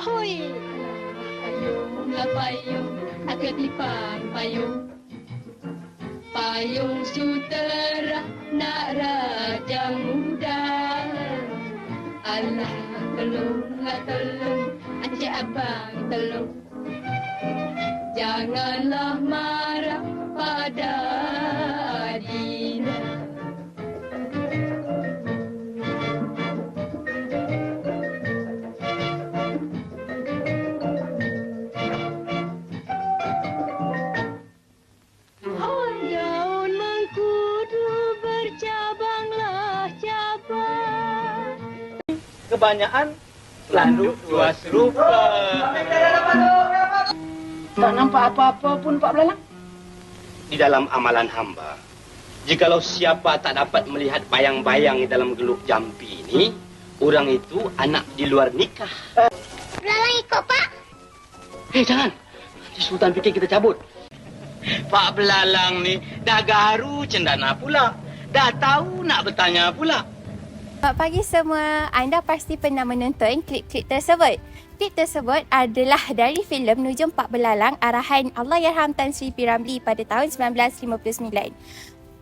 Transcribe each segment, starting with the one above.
Hoi! Payung lah payung, aku tipang payung. Payung sutera nak raja muda. Allah tolong, Allah tolong, asyik abang tolong. Janganlah marah pada kebanyakan selalu dua serupa. Tak nampak apa-apa pun Pak Belalang. Di dalam amalan hamba, jikalau siapa tak dapat melihat bayang-bayang di dalam geluk jampi ini, orang itu anak di luar nikah. Belalang ikut, Pak. Hei, jangan. Nanti Sultan fikir kita cabut. Pak Belalang ni dah garu cendana pula. Dah tahu nak bertanya pula. Selamat pagi semua. Anda pasti pernah menonton klip-klip tersebut. Klip tersebut adalah dari filem Nujum Pak Belalang arahan Allahyarham Tan Sri P. Ramlee pada tahun 1959.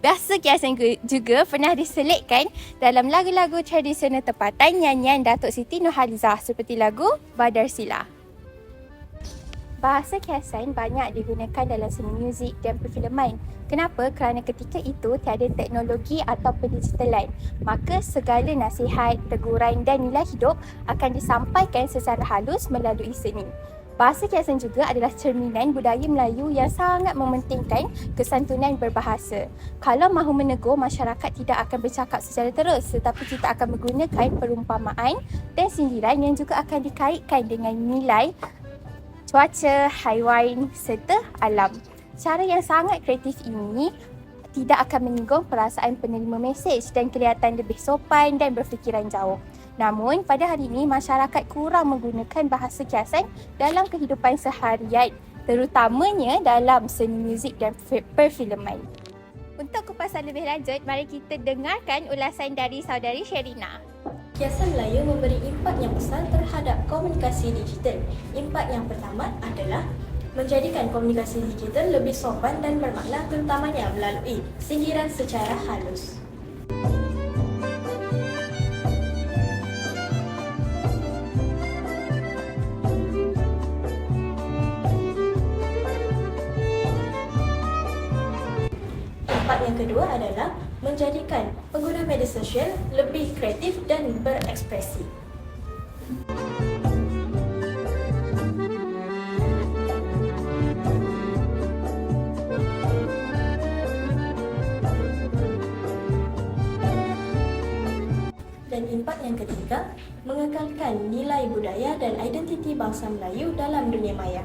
Bahasa kiasan juga pernah diselitkan dalam lagu-lagu tradisional tempatan nyanyian Datuk Siti Nurhalizah seperti lagu Badar Sila. Bahasa kiasan banyak digunakan dalam seni muzik dan perfilman. Kenapa? Kerana ketika itu tiada teknologi atau pendigitalan. Maka segala nasihat, teguran dan nilai hidup akan disampaikan secara halus melalui seni. Bahasa kiasan juga adalah cerminan budaya Melayu yang sangat mementingkan kesantunan berbahasa. Kalau mahu menegur, masyarakat tidak akan bercakap secara terus tetapi kita akan menggunakan perumpamaan dan sindiran yang juga akan dikaitkan dengan nilai cuaca, haiwan serta alam. Cara yang sangat kreatif ini tidak akan menyinggung perasaan penerima mesej dan kelihatan lebih sopan dan berfikiran jauh. Namun, pada hari ini masyarakat kurang menggunakan bahasa kiasan dalam kehidupan seharian, terutamanya dalam seni muzik dan fi- perfilman. Untuk kupasan lebih lanjut, mari kita dengarkan ulasan dari saudari Sherina. Kiasan Melayu memberi impak yang besar terhadap komunikasi digital. Impak yang pertama adalah menjadikan komunikasi digital lebih sopan dan bermakna terutamanya melalui sindiran secara halus. Impak yang kedua adalah menjadikan pengguna media sosial lebih kreatif dan berekspresi. Dan impak yang ketiga, mengekalkan nilai budaya dan identiti bangsa Melayu dalam dunia maya.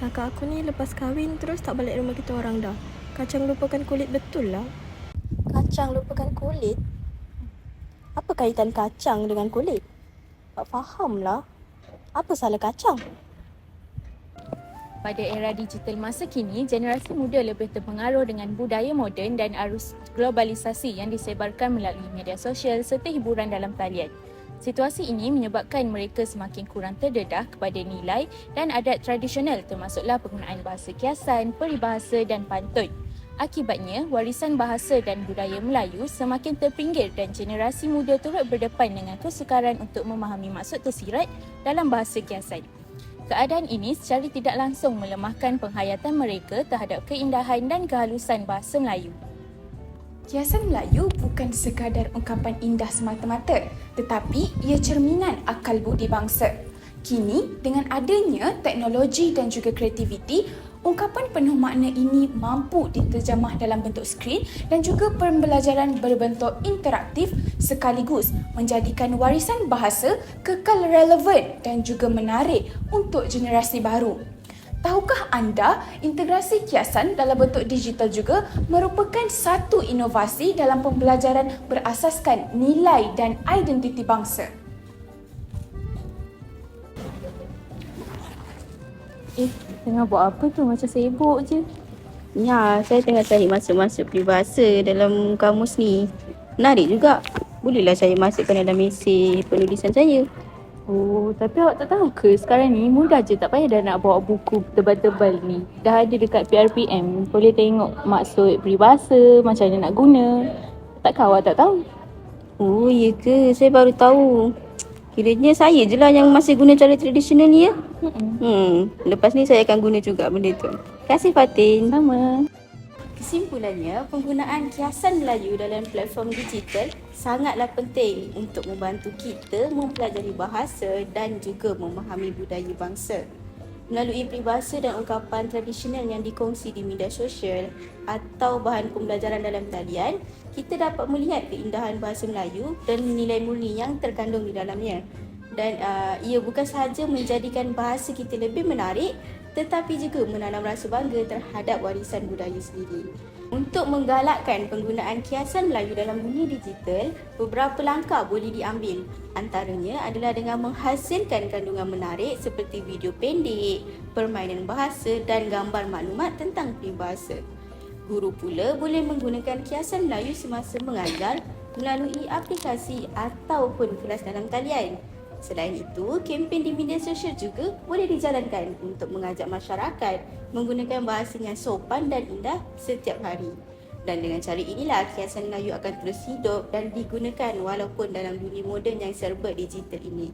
Kakak aku ni lepas kahwin terus tak balik rumah kita orang dah. Kacang lupakan kulit betul lah. Kacang lupakan kulit? Apa kaitan kacang dengan kulit? Tak faham lah. Apa salah kacang? Pada era digital masa kini, generasi muda lebih terpengaruh dengan budaya moden dan arus globalisasi yang disebarkan melalui media sosial serta hiburan dalam talian. Situasi ini menyebabkan mereka semakin kurang terdedah kepada nilai dan adat tradisional termasuklah penggunaan bahasa kiasan, peribahasa dan pantun. Akibatnya, warisan bahasa dan budaya Melayu semakin terpinggir dan generasi muda turut berdepan dengan kesukaran untuk memahami maksud tersirat dalam bahasa kiasan. Keadaan ini secara tidak langsung melemahkan penghayatan mereka terhadap keindahan dan kehalusan bahasa Melayu. Kiasan Melayu bukan sekadar ungkapan indah semata-mata, tetapi ia cerminan akal budi bangsa. Kini, dengan adanya teknologi dan juga kreativiti, ungkapan penuh makna ini mampu diterjemah dalam bentuk skrin dan juga pembelajaran berbentuk interaktif sekaligus menjadikan warisan bahasa kekal relevan dan juga menarik untuk generasi baru. Tahukah anda, integrasi kiasan dalam bentuk digital juga merupakan satu inovasi dalam pembelajaran berasaskan nilai dan identiti bangsa. Eh, tengah buat apa tu? Macam sibuk je. Ya, saya tengah cari masuk-masuk peribahasa dalam kamus ni. Menarik juga. Bolehlah saya masukkan dalam mesej penulisan saya. Oh, tapi awak tak tahu ke sekarang ni mudah je tak payah dah nak bawa buku tebal-tebal ni. Dah ada dekat PRPM. Boleh tengok maksud peribahasa, macam mana nak guna. Takkan awak tak tahu? Oh, ya ke? Saya baru tahu. Kiranya saya je lah yang masih guna cara tradisional ni ya. Hmm, lepas ni saya akan guna juga benda tu. Terima kasih Fatin. Sama. Kesimpulannya, penggunaan kiasan Melayu dalam platform digital sangatlah penting untuk membantu kita mempelajari bahasa dan juga memahami budaya bangsa. Melalui peribahasa dan ungkapan tradisional yang dikongsi di media sosial atau bahan pembelajaran dalam talian, kita dapat melihat keindahan bahasa Melayu dan nilai murni yang terkandung di dalamnya. Dan uh, ia bukan sahaja menjadikan bahasa kita lebih menarik tetapi juga menanam rasa bangga terhadap warisan budaya sendiri. Untuk menggalakkan penggunaan kiasan Melayu dalam dunia digital, beberapa langkah boleh diambil. Antaranya adalah dengan menghasilkan kandungan menarik seperti video pendek, permainan bahasa dan gambar maklumat tentang peribahasa. Guru pula boleh menggunakan kiasan Melayu semasa mengajar melalui aplikasi ataupun kelas dalam talian. Selain itu, kempen di media sosial juga boleh dijalankan untuk mengajak masyarakat menggunakan bahasa yang sopan dan indah setiap hari. Dan dengan cara inilah kiasan Melayu akan terus hidup dan digunakan walaupun dalam dunia moden yang serba digital ini.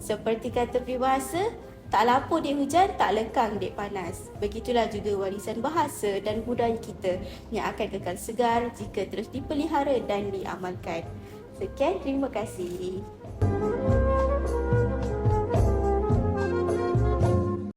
Seperti kata peribahasa, tak lapor dek hujan, tak lekang dek panas. Begitulah juga warisan bahasa dan budaya kita yang akan kekal segar jika terus dipelihara dan diamalkan. Sekian, terima kasih.